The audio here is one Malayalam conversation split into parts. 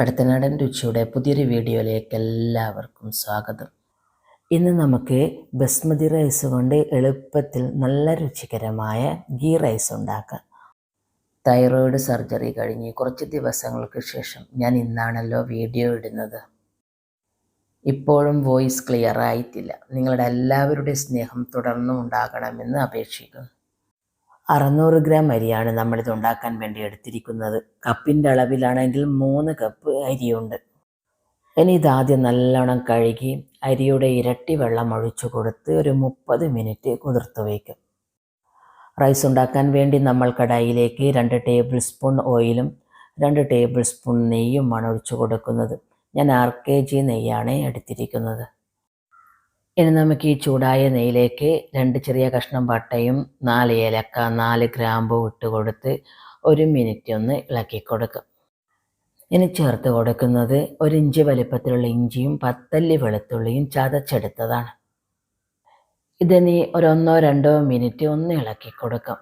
കടത്തനാടൻ രുചിയുടെ പുതിയൊരു വീഡിയോയിലേക്ക് എല്ലാവർക്കും സ്വാഗതം. ഇന്ന് നമുക്ക് ബസ്മതി റൈസ് കൊണ്ട് എളുപ്പത്തിൽ നല്ല രുചികരമായ ഗീ റൈസ് ഉണ്ടാക്കാം. തൈറോയിഡ് സർജറി കഴിഞ്ഞ് കുറച്ച് ദിവസങ്ങൾക്ക് ശേഷം ഞാൻ ഇന്നാണല്ലോ വീഡിയോ ഇടുന്നത്. ഇപ്പോഴും വോയിസ് ക്ലിയർ ആയിട്ടില്ല. നിങ്ങളുടെ എല്ലാവരുടെയും സ്നേഹം തുടർന്നും ഉണ്ടാകണമെന്ന് അപേക്ഷിക്കുന്നു. അറുന്നൂറ് ഗ്രാം അരിയാണ് നമ്മളിത് ഉണ്ടാക്കാൻ വേണ്ടി എടുത്തിരിക്കുന്നത്. കപ്പിന്റെ അളവിലാണെങ്കിൽ മൂന്ന് കപ്പ് അരിയുണ്ട്. ഇനി ഇതാദ്യം നല്ലോണം കഴുകി അരിയുടെ ഇരട്ടി വെള്ളം ഒഴിച്ചു കൊടുത്ത് ഒരു മുപ്പത് മിനിറ്റ് കുതിർത്ത് വയ്ക്കും. റൈസ് ഉണ്ടാക്കാൻ വേണ്ടി നമ്മൾ കടായിലേക്ക് രണ്ട് ടേബിൾ സ്പൂൺ ഓയിലും രണ്ട് ടേബിൾ സ്പൂൺ നെയ്യുമാണ് ഒഴിച്ചു കൊടുക്കുന്നത്. ഞാൻ ആർ കെ ജി നെയ്യാണ് എടുത്തിരിക്കുന്നത്. ഇനി നമുക്ക് ഈ ചൂടായ നെയ്യിലേക്ക് രണ്ട് ചെറിയ കഷ്ണം പട്ടയും നാല് ഏലക്ക നാല് ഗ്രാമ്പു ഇട്ട് കൊടുത്ത് ഒരു മിനിറ്റ് ഒന്ന് ഇളക്കി കൊടുക്കും. ഇനി ചേർത്ത് കൊടുക്കുന്നത് ഒരു ഇഞ്ച് വലിപ്പത്തിലുള്ള ഇഞ്ചിയും പത്തല്ലി വെളുത്തുള്ളിയും ചതച്ചെടുത്തതാണ്. ഇതിനി ഒരൊന്നോ രണ്ടോ മിനിറ്റ് ഒന്ന് ഇളക്കി കൊടുക്കും.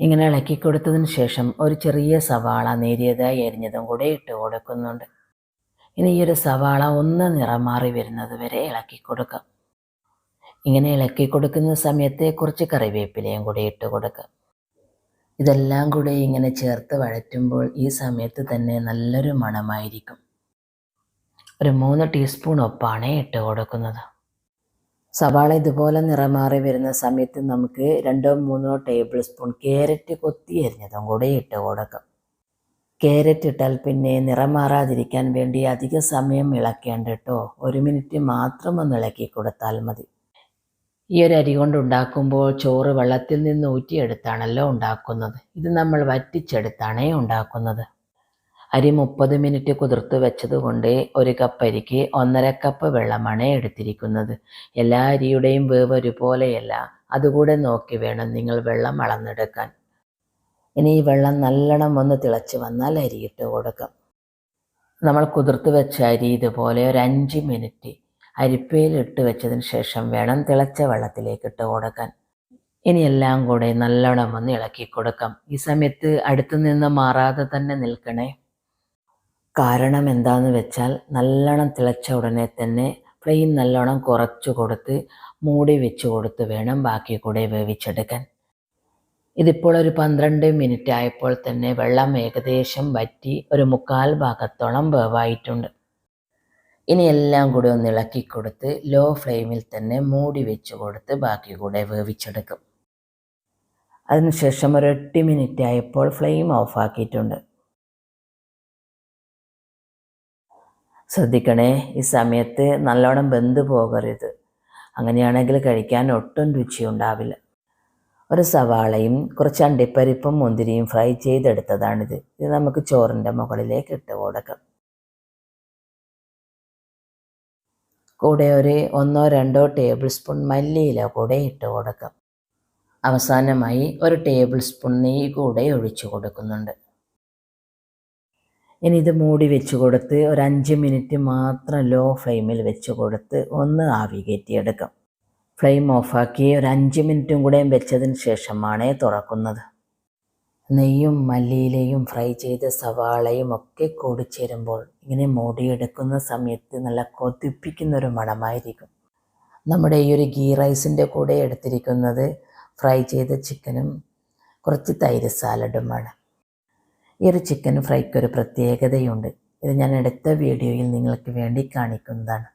ഇങ്ങനെ ഇളക്കി കൊടുത്തതിന് ശേഷം ഒരു ചെറിയ സവാള നേരിയതായി എരിഞ്ഞതും കൂടി ഇട്ട് കൊടുക്കുന്നുണ്ട്. ഇനി ഈ ഒരു സവാള ഒന്ന് നിറം മാറി വരുന്നത് വരെ ഇളക്കി കൊടുക്കാം. ഇങ്ങനെ ഇളക്കി കൊടുക്കുന്ന സമയത്ത് കുറച്ച് കറിവേപ്പിലയും കൂടി ഇട്ട് കൊടുക്കാം. ഇതെല്ലാം കൂടി ഇങ്ങനെ ചേർത്ത് വഴറ്റുമ്പോൾ ഈ സമയത്ത് തന്നെ നല്ലൊരു മണമായിരിക്കും. ഒരു മൂന്ന് ടീസ്പൂൺ ഉപ്പാണ് ഇട്ട് കൊടുക്കുന്നത്. സവാള ഇതുപോലെ നിറമാറി വരുന്ന സമയത്ത് നമുക്ക് രണ്ടോ മൂന്നോ ടേബിൾ സ്പൂൺ ക്യാരറ്റ് കൊത്തി എറിഞ്ഞതും കൂടി ഇട്ട് കൊടുക്കാം. ക്യാരറ്റ് ഇട്ടാൽ പിന്നെ നിറം മാറാതിരിക്കാൻ വേണ്ടി അധിക സമയം ഇളക്കേണ്ട കേട്ടോ. ഒരു മിനിറ്റ് മാത്രം ഒന്ന് ഇളക്കി കൊടുത്താൽ മതി. ഈ ഒരു അരി കൊണ്ട് ഉണ്ടാക്കുമ്പോൾ ചോറ് വെള്ളത്തിൽ നിന്ന് ഊറ്റിയെടുത്താണല്ലോ ഉണ്ടാക്കുന്നത്. ഇത് നമ്മൾ വറ്റിച്ചെടുത്താണേ ഉണ്ടാക്കുന്നത്. അരി മുപ്പത് മിനിറ്റ് കുതിർത്ത് വെച്ചതുകൊണ്ട് ഒരു കപ്പ് അരിക്ക് ഒന്നര കപ്പ് വെള്ളമാണ് എടുത്തിരിക്കുന്നത്. എല്ലാ അരിയുടെയും വേവ് ഒരുപോലെയല്ല അതുകൂടെ നോക്കി വേണം നിങ്ങൾ വെള്ളം അളന്നെടുക്കാൻ. ഇനി ഈ വെള്ളം നല്ലോണം ഒന്ന് തിളച്ച് വന്നാൽ അരിയിട്ട് കൊടുക്കാം. നമ്മൾ കുതിർത്ത് വെച്ച അരി ഇതുപോലെ ഒരു അഞ്ച് മിനിറ്റ് അരിപ്പയിൽ ഇട്ട് വെച്ചതിന് ശേഷം വേണം തിളച്ച വെള്ളത്തിലേക്ക് ഇട്ട് കൊടുക്കാൻ. ഇനി എല്ലാം കൂടെ നല്ലോണം ഒന്ന് ഇളക്കി കൊടുക്കാം. ഈ സമയത്ത് അടുത്തു നിന്ന് മാറാതെ തന്നെ നിൽക്കണേ. കാരണം എന്താണെന്ന് വെച്ചാൽ നല്ലോണം തിളച്ച ഉടനെ തന്നെ ഫ്ലെയിം നല്ലോണം കുറച്ചു കൊടുത്ത് മൂടി വെച്ച് കൊടുത്ത് വേണം ബാക്കി കൂടെ വേവിച്ചെടുക്കാൻ. ഇതിപ്പോൾ ഒരു പന്ത്രണ്ട് മിനിറ്റ് ആയപ്പോൾ തന്നെ വെള്ളം ഏകദേശം വറ്റി ഒരു മുക്കാൽ ഭാഗത്തോളം വേവായിട്ടുണ്ട്. ഇനി എല്ലാം കൂടി ഒന്ന് ഇളക്കി കൊടുത്ത് ലോ ഫ്ലെയിമിൽ തന്നെ മൂടി വെച്ച് കൊടുത്ത് ബാക്കി കൂടെ വേവിച്ചെടുക്കും. അതിനുശേഷം ഒരു എട്ട് മിനിറ്റ് ആയപ്പോൾ ഫ്ലെയിം ഓഫാക്കിയിട്ടുണ്ട് ശ്രദ്ധിക്കണേ ഈ സമയത്ത് നല്ലോണം ബന്ധു പോകരുത്. അങ്ങനെയാണെങ്കിൽ കഴിക്കാൻ ഒട്ടും രുചി ഉണ്ടാവില്ല. ഒരു സവാളയും കുറച്ച് അണ്ടിപ്പരിപ്പും മുന്തിരിയും ഫ്രൈ ചെയ്തെടുത്തതാണിത്. ഇത് നമുക്ക് ചോറിന്റെ മുകളിലേക്ക് ഇട്ട് കൊടുക്കാം. കൂടെ ഒരു ഒന്നോ രണ്ടോ ടേബിൾ സ്പൂൺ മല്ലിയില കൂടെ ഇട്ട് കൊടുക്കാം. അവസാനമായി ഒരു ടേബിൾ സ്പൂൺ നെയ്യ് കൂടെ ഒഴിച്ചു കൊടുക്കുന്നുണ്ട്. ഇനി ഇത് മൂടി വെച്ച് കൊടുത്ത് ഒരു അഞ്ച് മിനിറ്റ് മാത്രം ലോ ഫ്ലെയിമിൽ വെച്ച് കൊടുത്ത് ഒന്ന് ആവി കയറ്റിയെടുക്കാം. ഫ്ലെയിം ഓഫാക്കി ഒരു അഞ്ച് മിനിറ്റും കൂടെയും വെച്ചതിന് ശേഷമാണ് തുറക്കുന്നത്. നെയ്യും മല്ലിയിലയും ഫ്രൈ ചെയ്ത സവാളയും ഒക്കെ കൂടി ചേരുമ്പോൾ ഇങ്ങനെ മൂടിയെടുക്കുന്ന സമയത്ത് നല്ല കൊതിപ്പിക്കുന്ന ഒരു മണമായിരിക്കും. നമ്മുടെ ഈ ഒരു ഗീ റൈസിന്റെ കൂടെ എടുത്തിരിക്കുന്നത് ഫ്രൈ ചെയ്ത ചിക്കനും കുറച്ച് തൈര് സാലഡുമാണ്. ഈ ഒരു ചിക്കൻ ഫ്രൈക്ക് ഒരു പ്രത്യേകതയുണ്ട്. ഇത് ഞാൻ അടുത്ത വീഡിയോയിൽ നിങ്ങൾക്ക് വേണ്ടി കാണിക്കുന്നതാണ്.